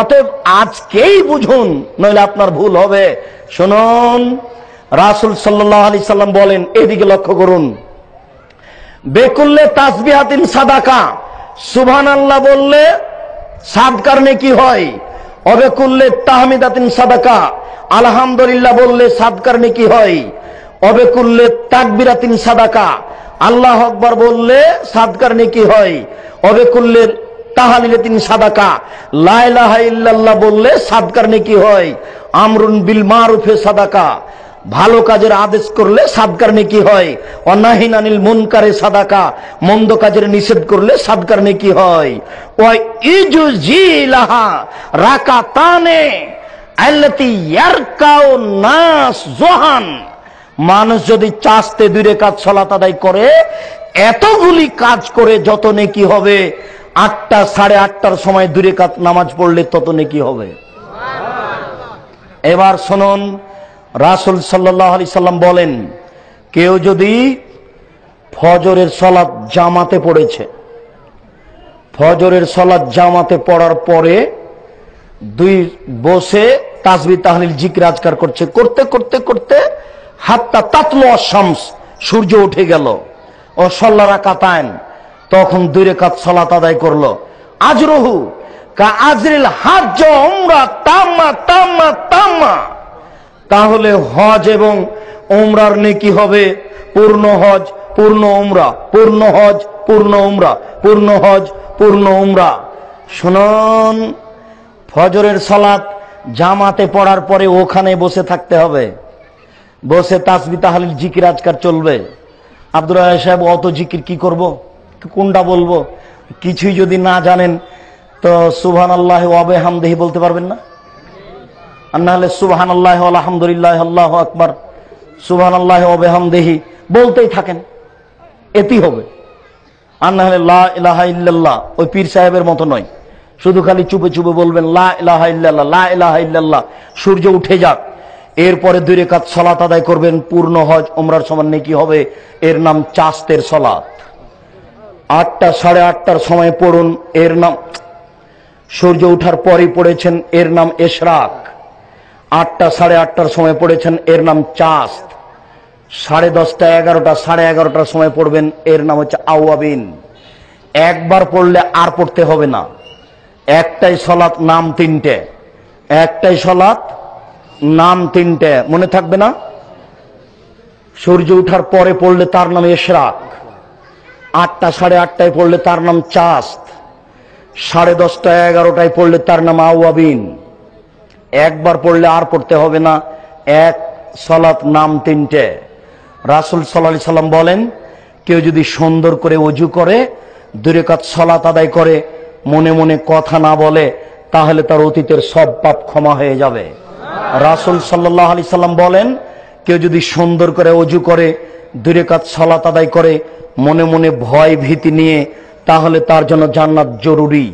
অতএব আজকেই বুঝুন, নইলে আপনার ভুল হবে। শুনুন, রাসুল সাল্লাহ আলি সাল্লাম বলেন, এদিকে লক্ষ্য করুন। বেকুল্লে তাসবিহাতিন সাদাকা। সুভান আল্লাহ বললে সাদকার নেকি হয়? অবেকুল্লে তাহমিদাতিন সাদাকা। আলহামদুলিল্লাহ বললে সাদকার নেকি হয়? অবেকুল্লে তাকবিরাতিন সাদাকা। আল্লাহ আকবার বললে সাদকার নেকি হয়? অবেকুল্লে তাহালিলে তিনি সাদাকা। লাইলাহা ইল্লাল্লাহ বললে সাদকার নেকি হয়? আমরুন বিল মারুফে সাদাকা। ভালো কাজের আদেশ করলে সাদকার নেকি হয়। অনাহিন আনিল মুনকারে সাদাকা। মন্দ কাজের নিষেধ করলে সাদকার নেকি হয়। ওই ইজু জিলাহা রাকাতানে আল্লাতি ইয়ারকাউ নাস জোহান। মানুষ যদি চাষতে দূরে কাজ সলাত আদায় করে, এতগুলি কাজ করে যত নেকি হবে আটটা, সাড়ে আটটার সময় দূরে কাজ নামাজ পড়লে তত নেকি হবে? এবার শুনুন, রাসুল সাল্লাহ আলি সাল্লাম বলেন, কেউ যদি ফজরের সলাদ জামাতে পড়েছে, ফজরের সলাদ জামাতে পড়ার পরে দুই বসে তাসবি, তাহলিল, জিকির, আজকার করছে, করতে করতে করতে হাতটা তাতলো শামস সূর্য উঠে গেল। ও সল্লারা কাতায়ন তখন দুই রেখাত সলাত আদায় করল। আজরহু কা আজরিল হাজ উমরা তাম্মা তাম্মা তাম্মা। তাহলে হজ এবং ওমরার নেকি হবে পূর্ণ হজ, পূর্ণ উমরা, পূর্ণ হজ, পূর্ণ উমরা, পূর্ণ হজ, পূর্ণ উমরা। শুনুন, ফজরের সালাত জামাতে পড়ার পরে ওখানে বসে থাকতে হবে। বসে তাসবি তাহালিল জিকির আজকার চলবে। আব্দুর রায় সাহেব, অত জিকির কি করব? কোনটা বলব? কিছুই যদি না জানেন, তো সুবহান আল্লাহ ওয়াবে হামদেহি বলতে পারবেন না? আর না হলে সুবহান আল্লাহ আলহামদুলিল্লাহ, আল্লাহ আকবার সুবহান আল্লাহ ওয়াবে হামদেহি বলতেই থাকেন। এতেই হবে। আর না হলে লা ইল্লাল্লাহ, ওই পীর সাহেবের মতো নয়। শুধু খালি চুপে চুপে বলবেন, লা ইলাহা ইল্লাল্লাহ, লা ইল্লাল্লাহ, সূর্য উঠে যাক। এরপরে দুই রেখাত সলাত আদায় করবেন, পূর্ণ হজ ওমরার সমান নেকি হবে, এর নাম চাস্তের সলাত। আটটা, সাড়ে আটটার সময় পড়ুন, এর নাম, সূর্য উঠার পরই পড়েছেন, এর নাম এশরাক। আটটা, সাড়ে আটটার সময় পড়েছেন, এর নাম চাস্ত। সাড়ে দশটা, এগারোটা, সাড়ে এগারোটার সময় পড়বেন, এর নাম হচ্ছে আউয়াবিন। একবার পড়লে আর পড়তে হবে না। একটাই সলাৎ, নাম তিনটে। একটাই সলাৎ, নাম তিনটে। মনে থাকবে না? সূর্য উঠার পরে পড়লে তার নাম এশরাক। আটটা, সাড়ে আটটায় পড়লে তার নাম চাস্ত। সাড়ে দশটা, এগারোটায় পড়লে তার নাম আউয়াবিন। একবার পড়লে আর পড়তে হবে না, এক সলাত নাম তিনটে। রাসুল সাল্লা সাল্লাম বলেন, কেউ যদি সুন্দর করে অজু করে দুরেকাত সলাত আদায় করে, মনে মনে কথা না বলে, তাহলে তার অতীতের সব পাপ ক্ষমা হয়ে যাবে। রাসুল সাল্লাহ আলি সাল্লাম বলেন, কেউ যদি সুন্দর করে অজু করে দুরেকাত সলাত আদায় করে মনে মনে ভয় ভীতি নিয়ে তাহলে তার জন্য জান্নাত জরুরি।